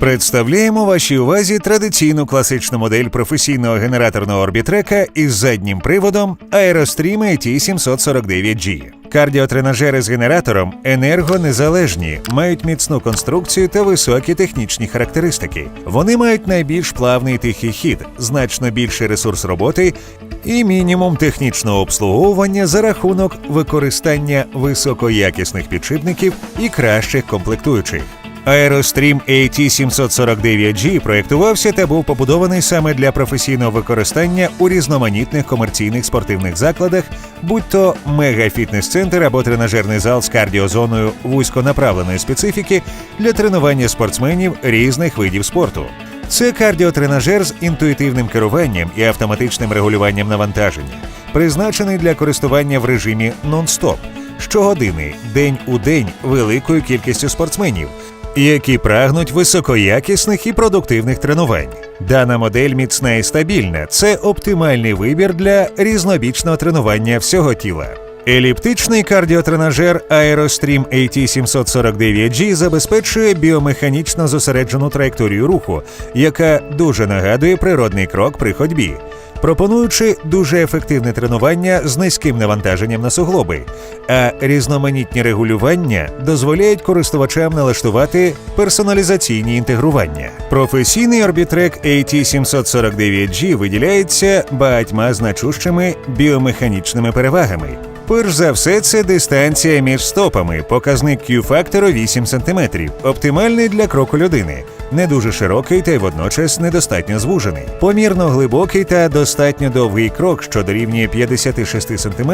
Представляємо вашій увазі традиційну класичну модель професійного генераторного орбітрека із заднім приводом Aerostream AT749G. Кардіотренажери з генератором енергонезалежні, мають міцну конструкцію та високі технічні характеристики. Вони мають найбільш плавний тихий хід, значно більший ресурс роботи і мінімум технічного обслуговування за рахунок використання високоякісних підшипників і кращих комплектуючих. Aerostream AT749G проєктувався та був побудований саме для професійного використання у різноманітних комерційних спортивних закладах, будь то мега-фітнес-центр або тренажерний зал з кардіозоною вузьконаправленої специфіки для тренування спортсменів різних видів спорту. Це кардіотренажер з інтуїтивним керуванням і автоматичним регулюванням навантаження, призначений для користування в режимі нон-стоп щогодини, день у день великою кількістю спортсменів, які прагнуть високоякісних і продуктивних тренувань. Дана модель міцна і стабільна. Це оптимальний вибір для різнобічного тренування всього тіла. Еліптичний кардіотренажер Aerostream AT749G забезпечує біомеханічно зосереджену траєкторію руху, яка дуже нагадує природний крок при ходьбі, пропонуючи дуже ефективне тренування з низьким навантаженням на суглоби, а різноманітні регулювання дозволяють користувачам налаштувати персоналізаційні інтегрування. Професійний орбітрек AT749G виділяється багатьма значущими біомеханічними перевагами. Перш за все, це дистанція між стопами, показник Q-фактору 8 см, оптимальний для кроку людини, не дуже широкий та й водночас недостатньо звужений, помірно глибокий та достатньо довгий крок, що дорівнює 56 см,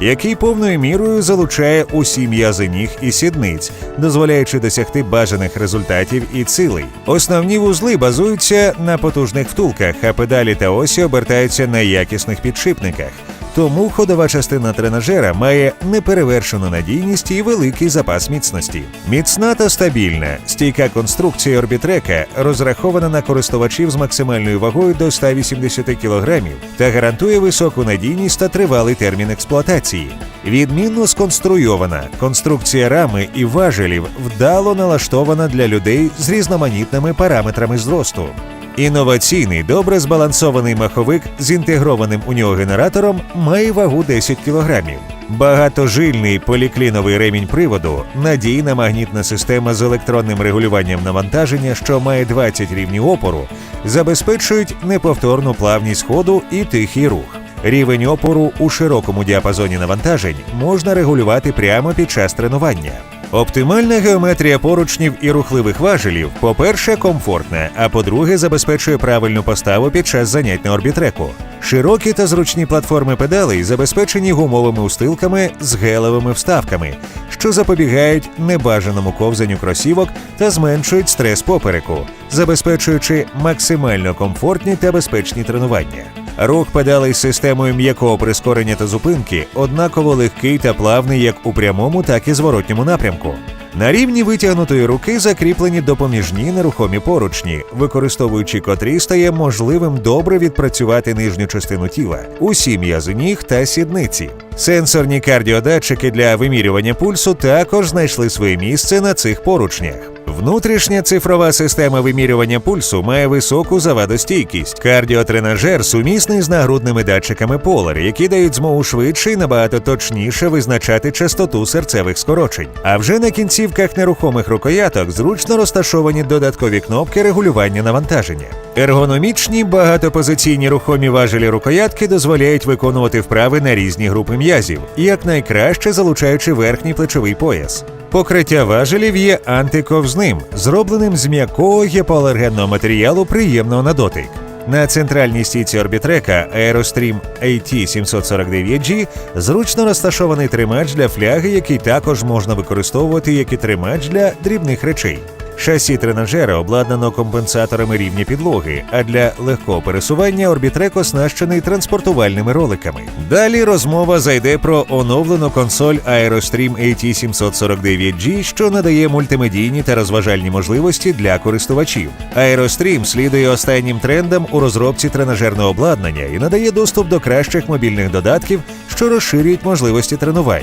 який повною мірою залучає усі м'язи ніг і сідниць, дозволяючи досягти бажаних результатів і цілей. Основні вузли базуються на потужних втулках, а педалі та осі обертаються на якісних підшипниках. Тому ходова частина тренажера має неперевершену надійність і великий запас міцності. Міцна та стабільна, стійка конструкція орбітрека розрахована на користувачів з максимальною вагою до 180 кг та гарантує високу надійність та тривалий термін експлуатації. Відмінно сконструйована конструкція рами і важелів вдало налаштована для людей з різноманітними параметрами зросту. Інноваційний, добре збалансований маховик з інтегрованим у нього генератором має вагу 10 кг. Багатожильний полікліновий ремінь приводу, надійна магнітна система з електронним регулюванням навантаження, що має 20 рівнів опору, забезпечують неповторну плавність ходу і тихий рух. Рівень опору у широкому діапазоні навантажень можна регулювати прямо під час тренування. Оптимальна геометрія поручнів і рухливих важелів, по-перше, комфортна, а по-друге, забезпечує правильну поставу під час занять на орбітреку. Широкі та зручні платформи педалей забезпечені гумовими устилками з гелевими вставками, що запобігають небажаному ковзанню кросівок та зменшують стрес попереку, забезпечуючи максимально комфортні та безпечні тренування. Рух педалей з системою м'якого прискорення та зупинки однаково легкий та плавний як у прямому, так і зворотньому напрямку. На рівні витягнутої руки закріплені допоміжні нерухомі поручні, використовуючи котрі стає можливим добре відпрацювати нижню частину тіла, усі м'язи ніг та сідниці. Сенсорні кардіодатчики для вимірювання пульсу також знайшли своє місце на цих поручнях. Внутрішня цифрова система вимірювання пульсу має високу завадостійкість. Кардіотренажер сумісний з нагрудними датчиками Polar, які дають змогу швидше і набагато точніше визначати частоту серцевих скорочень. А вже на кінцівках нерухомих рукояток зручно розташовані додаткові кнопки регулювання навантаження. Ергономічні багатопозиційні рухомі важелі рукоятки дозволяють виконувати вправи на різні групи м'язів, якнайкраще залучаючи верхній плечовий пояс. Покриття важелів є антиковзним, зробленим з м'якого гіпоалергенного матеріалу приємного на дотик. На центральній стійці орбітрека Aerostream AT749G зручно розташований тримач для фляги, який також можна використовувати як і тримач для дрібних речей. Шасі тренажера обладнано компенсаторами рівня підлоги, а для легкого пересування орбітрек оснащений транспортувальними роликами. Далі розмова зайде про оновлену консоль Aerostream AT749G, що надає мультимедійні та розважальні можливості для користувачів. Aerostream слідує останнім трендам у розробці тренажерного обладнання і надає доступ до кращих мобільних додатків, що розширюють можливості тренувань.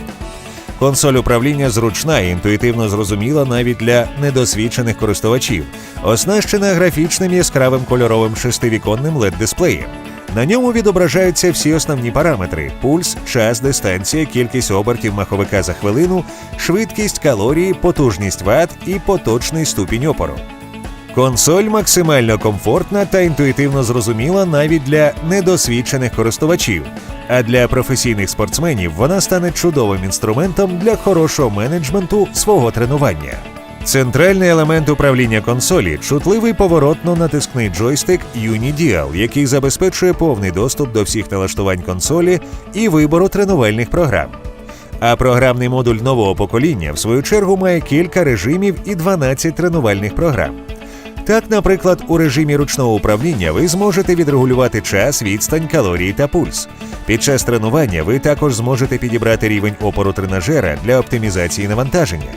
Консоль управління зручна і інтуїтивно зрозуміла навіть для недосвідчених користувачів, оснащена графічним яскравим кольоровим шестивіконним led дисплеєм На ньому відображаються всі основні параметри: пульс, час, дистанція, кількість обертів маховика за хвилину, швидкість, калорії, потужність ват і поточний ступінь опору. Консоль максимально комфортна та інтуїтивно зрозуміла навіть для недосвідчених користувачів. А для професійних спортсменів вона стане чудовим інструментом для хорошого менеджменту свого тренування. Центральний елемент управління консолі чутливий поворотно-натискний джойстик Unidial, який забезпечує повний доступ до всіх налаштувань консолі і вибору тренувальних програм. А програмний модуль нового покоління, в свою чергу, має кілька режимів і 12 тренувальних програм. Так, наприклад, у режимі ручного управління ви зможете відрегулювати час, відстань, калорії та пульс. Під час тренування ви також зможете підібрати рівень опору тренажера для оптимізації навантаження.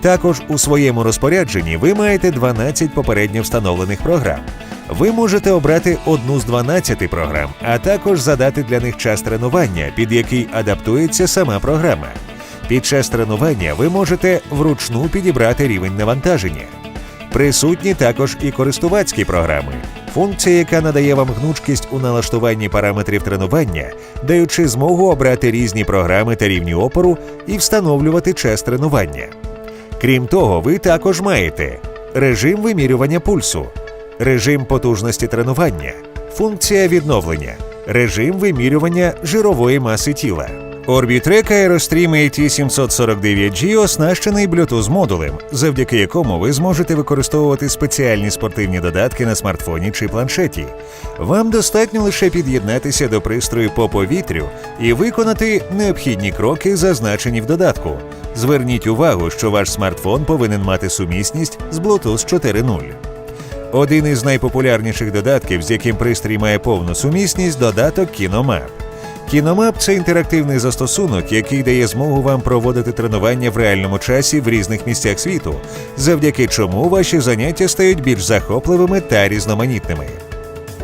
Також у своєму розпорядженні ви маєте 12 попередньо встановлених програм. Ви можете обрати одну з 12 програм, а також задати для них час тренування, під який адаптується сама програма. Під час тренування ви можете вручну підібрати рівень навантаження. Присутні також і користувацькі програми, функція, яка надає вам гнучкість у налаштуванні параметрів тренування, даючи змогу обрати різні програми та рівні опору і встановлювати час тренування. Крім того, ви також маєте режим вимірювання пульсу, режим потужності тренування, функція відновлення, режим вимірювання жирової маси тіла. Orbitrek Aerostream AT749G оснащений Bluetooth модулем, завдяки якому ви зможете використовувати спеціальні спортивні додатки на смартфоні чи планшеті. Вам достатньо лише під'єднатися до пристрою по повітрю і виконати необхідні кроки, зазначені в додатку. Зверніть увагу, що ваш смартфон повинен мати сумісність з Bluetooth 4.0. Один із найпопулярніших додатків, з яким пристрій має повну сумісність, додаток Кіномап. Кіномап це інтерактивний застосунок, який дає змогу вам проводити тренування в реальному часі в різних місцях світу, завдяки чому ваші заняття стають більш захопливими та різноманітними.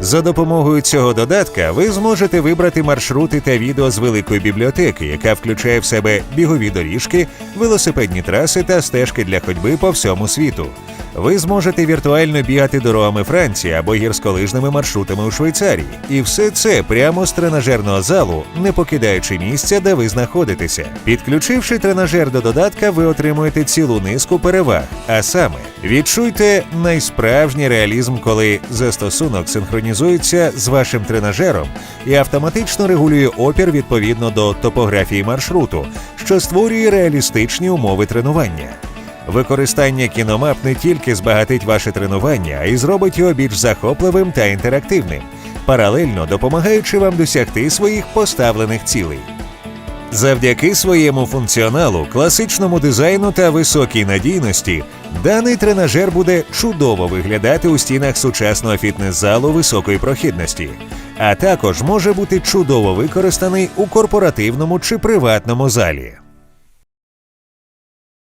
За допомогою цього додатка ви зможете вибрати маршрути та відео з великої бібліотеки, яка включає в себе бігові доріжки, велосипедні траси та стежки для ходьби по всьому світу. Ви зможете віртуально бігати дорогами Франції або гірськолижними маршрутами у Швейцарії. І все це прямо з тренажерного залу, не покидаючи місця, де ви знаходитеся. Підключивши тренажер до додатка, ви отримуєте цілу низку переваг. А саме, відчуйте найсправжній реалізм, коли застосунок синхронізується з вашим тренажером і автоматично регулює опір відповідно до топографії маршруту, що створює реалістичні умови тренування. Використання кіномап не тільки збагатить ваше тренування, а й зробить його більш захопливим та інтерактивним, паралельно допомагаючи вам досягти своїх поставлених цілей. Завдяки своєму функціоналу, класичному дизайну та високій надійності, даний тренажер буде чудово виглядати у стінах сучасного фітнес-залу високої прохідності, а також може бути чудово використаний у корпоративному чи приватному залі.